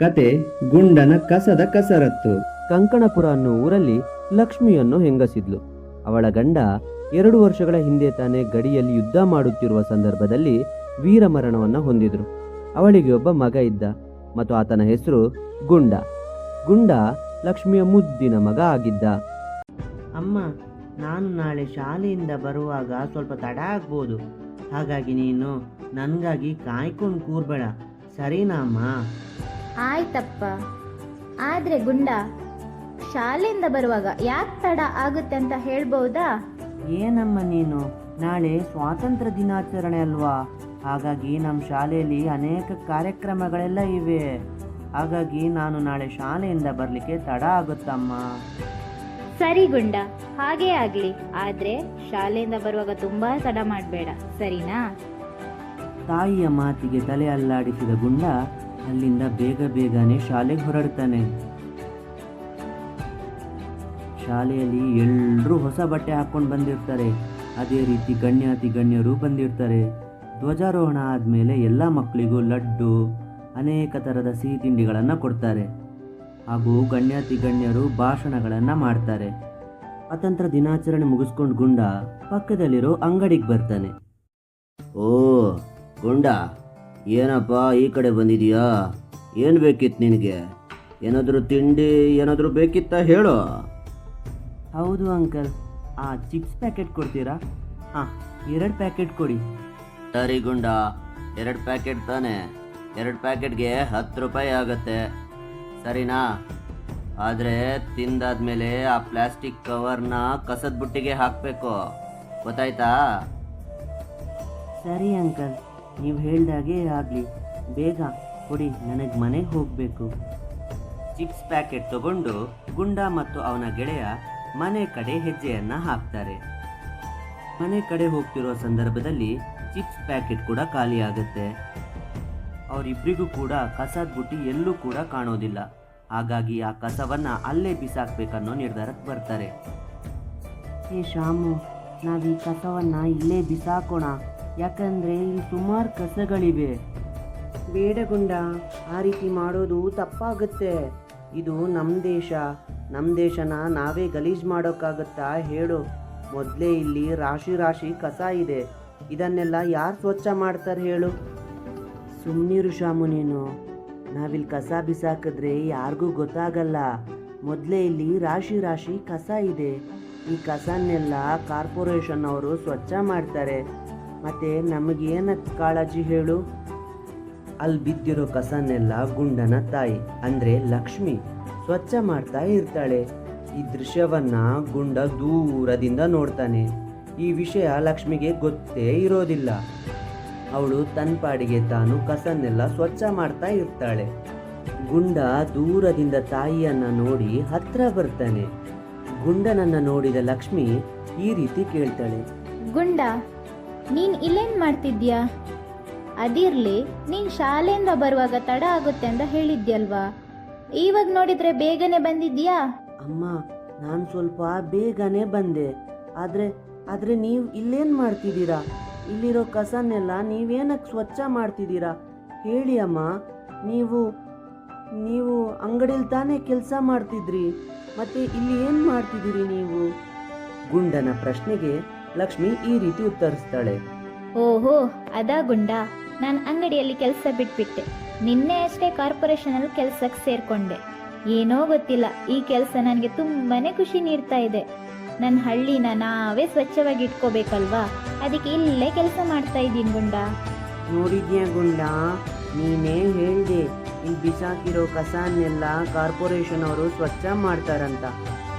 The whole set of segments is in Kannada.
ಕತೆ ಗುಂಡನ ಕಸದ ಕಸರತ್ತು. ಕಂಕಣಪುರ ಅನ್ನೋ ಊರಲ್ಲಿ ಲಕ್ಷ್ಮಿಯನ್ನು ಹೆಂಗಸಿದ್ಲು. ಅವಳ ಗಂಡ ಎರಡು ವರ್ಷಗಳ ಹಿಂದೆ ತಾನೇ ಗಡಿಯಲ್ಲಿ ಯುದ್ಧ ಮಾಡುತ್ತಿರುವ ಸಂದರ್ಭದಲ್ಲಿ ವೀರಮರಣವನ್ನು ಹೊಂದಿದ್ರು. ಅವಳಿಗೆ ಒಬ್ಬ ಮಗ ಇದ್ದ ಮತ್ತು ಆತನ ಹೆಸರು ಗುಂಡ. ಗುಂಡ ಲಕ್ಷ್ಮಿಯ ಮುದ್ದಿನ ಮಗ ಆಗಿದ್ದ. ಅಮ್ಮ ನಾನು ನಾಳೆ ಶಾಲೆಯಿಂದ ಬರುವಾಗ ಸ್ವಲ್ಪ ತಡ ಆಗ್ಬೋದು. ಹಾಗಾಗಿ ನೀನು ನನಗಾಗಿ ಕಾಯ್ಕೊಂಡು ಕೂರ್ಬೇಡ. ಸರಿನಾ ಅಮ್ಮ? ಆಯ್ತಪ್ಪ. ಆದ್ರೆ ಗುಂಡ ಶಾಲೆಯಿಂದ ಬರುವಾಗ ಯಾಕೆ ತಡ ಆಗುತ್ತೆ ಅಂತ ಹೇಳ್ಬಹುದಾ ಏನಮ್ಮ ನೀನು? ನಾಳೆ ಸ್ವಾತಂತ್ರ್ಯ ದಿನಾಚರಣೆ ಅಲ್ವಾ? ಹಾಗಾಗಿ ನಮ್ಮ ಶಾಲೆಯಲ್ಲಿ ಅನೇಕ ಕಾರ್ಯಕ್ರಮಗಳೆಲ್ಲ ಇವೆ. ಹಾಗಾಗಿ ನಾನು ನಾಳೆ ಶಾಲೆಯಿಂದ ಬರಲಿಕ್ಕೆ ತಡ ಆಗುತ್ತಮ್ಮ. ಸರಿ ಗುಂಡ ಹಾಗೇ ಆಗ್ಲಿ. ಆದ್ರೆ ಶಾಲೆಯಿಂದ ಬರುವಾಗ ತುಂಬಾ ತಡ ಮಾಡಬೇಡ. ಸರಿನಾ? ತಾಯಿಯ ಮಾತಿಗೆ ತಲೆ ಅಲ್ಲಾಡಿಸಿದ ಗುಂಡ ಅಲ್ಲಿಂದ ಬೇಗ ಬೇಗನೆ ಶಾಲೆಗೆ ಹೊರಡ್ತಾನೆ. ಶಾಲೆಯಲ್ಲಿ ಎಲ್ಲರೂ ಹೊಸ ಬಟ್ಟೆ ಹಾಕೊಂಡು ಬಂದಿರ್ತಾರೆ. ಅದೇ ರೀತಿ ಗಣ್ಯಾತಿ ಗಣ್ಯರು ಬಂದಿರ್ತಾರೆ. ಧ್ವಜಾರೋಹಣ ಆದಮೇಲೆ ಎಲ್ಲ ಮಕ್ಕಳಿಗೂ ಲಡ್ಡು, ಅನೇಕ ಥರದ ಸಿಹಿ ತಿಂಡಿಗಳನ್ನು ಕೊಡ್ತಾರೆ. ಹಾಗೂ ಗಣ್ಯಾತಿ ಗಣ್ಯರು ಭಾಷಣಗಳನ್ನು ಮಾಡ್ತಾರೆ. ಸ್ವಾತಂತ್ರ ದಿನಾಚರಣೆ ಮುಗಿಸ್ಕೊಂಡು ಗುಂಡ ಪಕ್ಕದಲ್ಲಿರೋ ಅಂಗಡಿಗೆ ಬರ್ತಾನೆ. ಓ, ಗುಂಡ. ಏನಪ್ಪ ಈ ಕಡೆ ಬಂದಿದೀಯಾ? ಏನು ಬೇಕಿತ್ತು ನಿನಗೆ? ಏನಾದರೂ ತಿಂಡಿ ಏನಾದರೂ ಬೇಕಿತ್ತ ಹೇಳು. ಹೌದು ಅಂಕಲ್ ಆ ಚಿಪ್ಸ್ ಪ್ಯಾಕೆಟ್ ಕೊಡ್ತೀರಾ? ಹಾಂ ಎರಡು ಪ್ಯಾಕೆಟ್ ಕೊಡಿ. ಸರಿ ಗುಂಡ ಎರಡು ಪ್ಯಾಕೆಟ್ ತಾನೆ. ಎರಡು ಪ್ಯಾಕೆಟ್ಗೆ ಹತ್ತು ರೂಪಾಯಿ ಆಗುತ್ತೆ. ಸರಿನಾ? ಆದರೆ ತಿಂದಾದ್ಮೇಲೆ ಆ ಪ್ಲಾಸ್ಟಿಕ್ ಕವರ್ನ ಕಸದ ಬುಟ್ಟಿಗೆ ಹಾಕಬೇಕು. ಗೊತ್ತಾಯ್ತಾ? ಸರಿ ಅಂಕಲ್. ನೀವು ಹೇಳ್ದಾಗೆ ಆಗಲಿ. ಬೇಗ ಕೊಡಿ, ನನಗೆ ಮನೆಗೆ ಹೋಗಬೇಕು. ಚಿಪ್ಸ್ ಪ್ಯಾಕೆಟ್ ತಗೊಂಡು ಗುಂಡ ಮತ್ತು ಅವನ ಗೆಳೆಯ ಮನೆ ಕಡೆ ಹೆಜ್ಜೆಯನ್ನು ಹಾಕ್ತಾರೆ. ಮನೆ ಕಡೆ ಹೋಗ್ತಿರೋ ಸಂದರ್ಭದಲ್ಲಿ ಚಿಪ್ಸ್ ಪ್ಯಾಕೆಟ್ ಕೂಡ ಖಾಲಿಯಾಗುತ್ತೆ ಅವರಿಬ್ಬರಿಗೂ ಕೂಡ ಕಸದ ಬುಟ್ಟಿ ಎಲ್ಲೂ ಕೂಡ ಕಾಣೋದಿಲ್ಲ. ಹಾಗಾಗಿ ಆ ಕಸವನ್ನು ಅಲ್ಲೇ ಬಿಸಾಕ್ಬೇಕನ್ನೋ ನಿರ್ಧಾರಕ್ಕೆ ಬರ್ತಾರೆ. ಏ ಶಾಮು, ನಾವು ಈ ಕಸವನ್ನು ಇಲ್ಲೇ ಬಿಸಾಕೋಣ. ಯಾಕಂದ್ರೆ ಇಲ್ಲಿ ಸುಮಾರು ಕಸಗಳಿವೆ. ಬೇಡ ಗುಂಡ ಆ ರೀತಿ ಮಾಡೋದು ತಪ್ಪಾಗುತ್ತೆ. ಇದು ನಮ್ಮ ದೇಶ. ನಮ್ಮ ದೇಶನ ನಾವೇ ಗಲೀಜು ಮಾಡೋಕ್ಕಾಗತ್ತಾ ಹೇಳು. ಮೊದಲೇ ಇಲ್ಲಿ ರಾಶಿ ರಾಶಿ ಕಸ ಇದೆ. ಇದನ್ನೆಲ್ಲ ಯಾರು ಸ್ವಚ್ಛ ಮಾಡ್ತಾರೆ ಹೇಳು? ಸುಮ್ಮನಿರು ಶಾಮು ನೀನು. ನಾವಿಲ್ಲಿ ಕಸ ಬಿಸಾಕಿದ್ರೆ ಯಾರಿಗೂ ಗೊತ್ತಾಗಲ್ಲ. ಮೊದಲೇ ಇಲ್ಲಿ ರಾಶಿ ರಾಶಿ ಕಸ ಇದೆ. ಈ ಕಸನ್ನೆಲ್ಲ ಕಾರ್ಪೊರೇಷನ್ ಅವರು ಸ್ವಚ್ಛ ಮಾಡ್ತಾರೆ. ಮತ್ತೆ ನಮಗೇನಕ್ಕೆ ಕಾಳಜಿ ಹೇಳು? ಅಲ್ಲಿ ಬಿದ್ದಿರೋ ಕಸನೆಲ್ಲ ಗುಂಡನ ತಾಯಿ ಅಂದ್ರೆ ಲಕ್ಷ್ಮಿ ಸ್ವಚ್ಛ ಮಾಡ್ತಾ ಇರ್ತಾಳೆ. ಈ ದೃಶ್ಯವನ್ನ ಗುಂಡ ದೂರದಿಂದ ನೋಡ್ತಾನೆ. ಈ ವಿಷಯ ಲಕ್ಷ್ಮಿಗೆ ಗೊತ್ತೇ ಇರೋದಿಲ್ಲ. ಅವಳು ತನ್ನ ಪಾಡಿಗೆ ತಾನು ಕಸನ್ನೆಲ್ಲ ಸ್ವಚ್ಛ ಮಾಡ್ತಾ ಇರ್ತಾಳೆ. ಗುಂಡ ದೂರದಿಂದ ತಾಯಿಯನ್ನ ನೋಡಿ ಹತ್ರ ಬರ್ತಾನೆ. ಗುಂಡನನ್ನ ನೋಡಿದ ಲಕ್ಷ್ಮಿ ಈ ರೀತಿ ಕೇಳ್ತಾಳೆ. ಗುಂಡ ನೀನ್ ಇಲ್ಲೇನ್ ಮಾಡ್ತಿದ್ಯಾ? ಅದಿರ್ಲಿ ನೀನ್ ಶಾಲೆಯಿಂದ ಬರುವಾಗ ತಡ ಆಗುತ್ತೆ ಅಂತ ಹೇಳಿದ್ಯಲ್ವಾ? ಇವಾಗ ನೋಡಿದ್ರೆ ಬೇಗನೆ ಬಂದಿದ್ಯಾ? ಅಮ್ಮ ನಾನು ಸ್ವಲ್ಪ ಬೇಗನೆ ಬಂದೆ. ಆದರೆ ಆದರೆ ನೀವು ಇಲ್ಲೇನು ಮಾಡ್ತಿದ್ದೀರಾ? ಇಲ್ಲಿರೋ ಕಸನ್ನೆಲ್ಲ ನೀವೇನಕ್ಕೆ ಸ್ವಚ್ಛ ಮಾಡ್ತಿದ್ದೀರಾ? ಹೇಳಿ ಅಮ್ಮ. ನೀವು ನೀವು ಅಂಗಡಿಲಿ ತಾನೇ ಕೆಲಸ ಮಾಡ್ತಿದ್ರಿ. ಮತ್ತೆ ಇಲ್ಲಿ ಏನು ಮಾಡ್ತಿದ್ದೀರಿ ನೀವು? ಗುಂಡನ ಪ್ರಶ್ನೆಗೆ ಲಕ್ಷ್ಮಿ ಈ ರೀತಿ ಉತ್ತರಿಸ್ತಾಳೆ. ಓಹೋ ಅದಾ ಗುಂಡ. ನಾನು ಅಂಗಡಿಯಲ್ಲಿ ಕೆಲಸ ಬಿಟ್ಬಿಟ್ಟೆ. ನಿನ್ನೆ ಅಷ್ಟೇ ಕಾರ್ಪೊರೇಷನಲ್ಲಿ ಕೆಲಸಕ್ಕೆ ಸೇರ್ಕೊಂಡೆ. ಏನೋ ಗೊತ್ತಿಲ್ಲ ಈ ಕೆಲಸ ನನಗೆ ತುಂಬಾನೇ ಖುಷಿ ನೀಡ್ತಾ ಇದೆ. ನನ್ನ ಹಳ್ಳಿನ ನಾವೇ ಸ್ವಚ್ಛವಾಗಿ ಇಟ್ಕೋಬೇಕಲ್ವಾ? ಅದಕ್ಕೆ ಇಲ್ಲೇ ಕೆಲಸ ಮಾಡ್ತಾ ಇದ್ದೀನಿ ಗುಂಡ. ನೋಡಿದ್ಯಾ ಗುಂಡ? ನೀನೇ ಹೇಳ್ದೆ ಈ ಬಿಸಾಕಿರೋ ಕಸನ್ನೆಲ್ಲ ಕಾರ್ಪೊರೇಷನ್ ಅವರು ಸ್ವಚ್ಛ ಮಾಡ್ತಾರಂತ.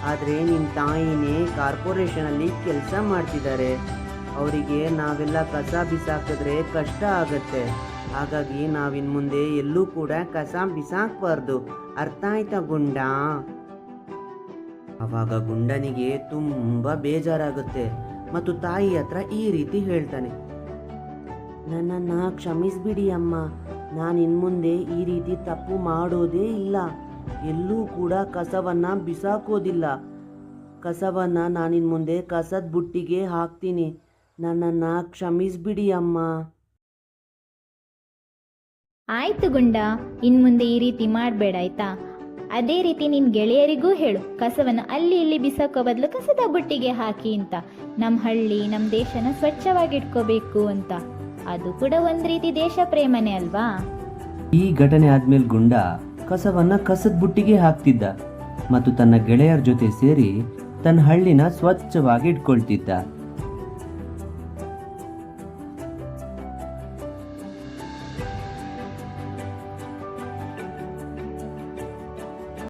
ಆದರೆ ನಿಮ್ಮ ತಾಯಿನೇ ಕಾರ್ಪೊರೇಷನಲ್ಲಿ ಕೆಲಸ ಮಾಡ್ತಿದ್ದಾರೆ. ಅವರಿಗೆ ನಾವೆಲ್ಲ ಕಸ ಬಿಸಾಕಿದ್ರೆ ಕಷ್ಟ ಆಗತ್ತೆ. ಹಾಗಾಗಿ ನಾವಿನ್ ಮುಂದೆ ಎಲ್ಲೂ ಕೂಡ ಕಸ ಬಿಸಾಕಬಾರ್ದು. ಅರ್ಥ ಆಯ್ತಾ ಗುಂಡ? ಅವಾಗ ಗುಂಡನಿಗೆ ತುಂಬ ಬೇಜಾರಾಗುತ್ತೆ. ಮತ್ತು ತಾಯಿ ಹತ್ರ ಈ ರೀತಿ ಹೇಳ್ತಾನೆ. ನನ್ನನ್ನು ಕ್ಷಮಿಸ್ಬಿಡಿ ಅಮ್ಮ. ನಾನು ಇನ್ಮುಂದೆ ಈ ರೀತಿ ತಪ್ಪು ಮಾಡೋದೇ ಇಲ್ಲ. ಎಲ್ಲೂ ಕೂಡ ಕಸವನ್ನ ಬಿಸಾಕೋದಿಲ್ಲ. ಕಸವನ್ನ ನಾನಿನ್ ಮುಂದೆ ಕಸದ ಬುಟ್ಟಿಗೆ ಹಾಕ್ತೀನಿ. ನನ್ನನ್ನು ಕ್ಷಮಿಸ್ಬಿಡಿ ಅಮ್ಮ. ಆಯ್ತು ಗುಂಡ ಇನ್ ಮುಂದೆ ಈ ರೀತಿ ಮಾಡಬೇಡ ಆಯ್ತಾ? ಅದೇ ರೀತಿ ನಿನ್ ಗೆಳೆಯರಿಗೂ ಹೇಳು ಕಸವನ್ನು ಅಲ್ಲಿ ಇಲ್ಲಿ ಬಿಸಾಕೋ ಬದಲು ಕಸದ ಬುಟ್ಟಿಗೆ ಹಾಕಿ ಅಂತ. ನಮ್ಮ ಹಳ್ಳಿ ನಮ್ಮ ದೇಶನ ಸ್ವಚ್ಛವಾಗಿಟ್ಕೋಬೇಕು ಅಂತ. ಅದು ಕೂಡ ಒಂದ್ ರೀತಿ ದೇಶ ಪ್ರೇಮನೆ ಅಲ್ವಾ? ಈ ಘಟನೆ ಆದ್ಮೇಲೆ ಗುಂಡ ಕಸವನ್ನ ಕಸದ ಬುಟ್ಟಿಗೆ ಹಾಕ್ತಿದ್ದ ಮತ್ತು ತನ್ನ ಗೆಳೆಯರ ಜೊತೆ ಸೇರಿ ತನ್ನ ಹಳ್ಳಿನ ಸ್ವಚ್ಛವಾಗಿ ಇಟ್ಕೊಳ್ತಿದ್ದ.